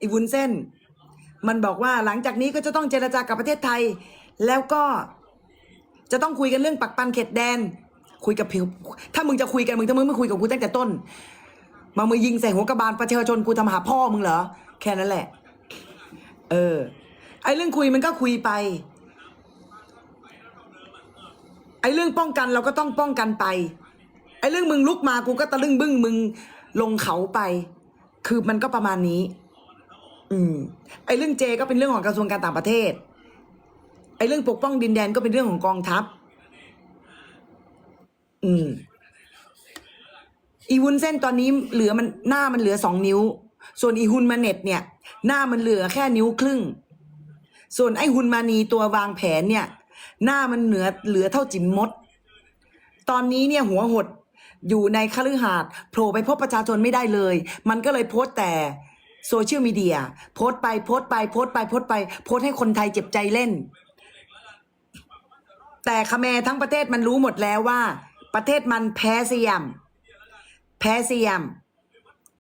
ไอ้วุ้นเส้น มันบอกว่าหลังจากนี้ก็จะต้องเจรจากับประเทศไทย แล้วก็จะต้องคุยกันเรื่องปักปันเขตแดน คุยกับผิว ถ้ามึงจะคุยกันมึงถ้ามึงไม่คุยกับกูตั้งแต่ต้น มามือยิงใส่หัวกระบาลประชาชนกูทำหาพ่อมึงเหรอ แค่นั้นแหละ เออ ไอ้เรื่องคุยมันก็คุยไป ไอ้เรื่องป้องกันเราก็ต้องป้องกันไป ไอ้เรื่องมึงลุกมากูก็ตะลึงบึ้งมึงลงเขาไป คือมันก็ประมาณนี้ อืมไอ้เรื่องเจก็เป็นเรื่องของกระทรวงการต่างประเทศ ไอ้เรื่องปกป้องดินแดนก็เป็นเรื่องของกองทัพ อืม อีวุ้นเส้นตอนนี้เหลือมันหน้ามันเหลือสองนิ้ว ส่วนอีฮุนมาเน็ตเนี่ย หน้ามันเหลือแค่นิ้วครึ่ง ส่วนไอ้ฮุนมานีตัววางแผนเนี่ย หน้ามันเหลือเหลือเท่าจิ๋มมด ตอนนี้เนี่ยหัวหดอยู่ในคฤหาสน์โผล่ไปพบประชาชนไม่ได้เลย มันก็เลยโพสต์แต่ โซเชียลมีเดียโพสต์ไปโพสต์ไปโพสต์ไปโพสต์ไป โพสต์ให้คนไทยเจ็บใจเล่น แต่คเมทั้งประเทศมันรู้หมดแล้วว่า ประเทศมันแพ้สยามแพ้สยาม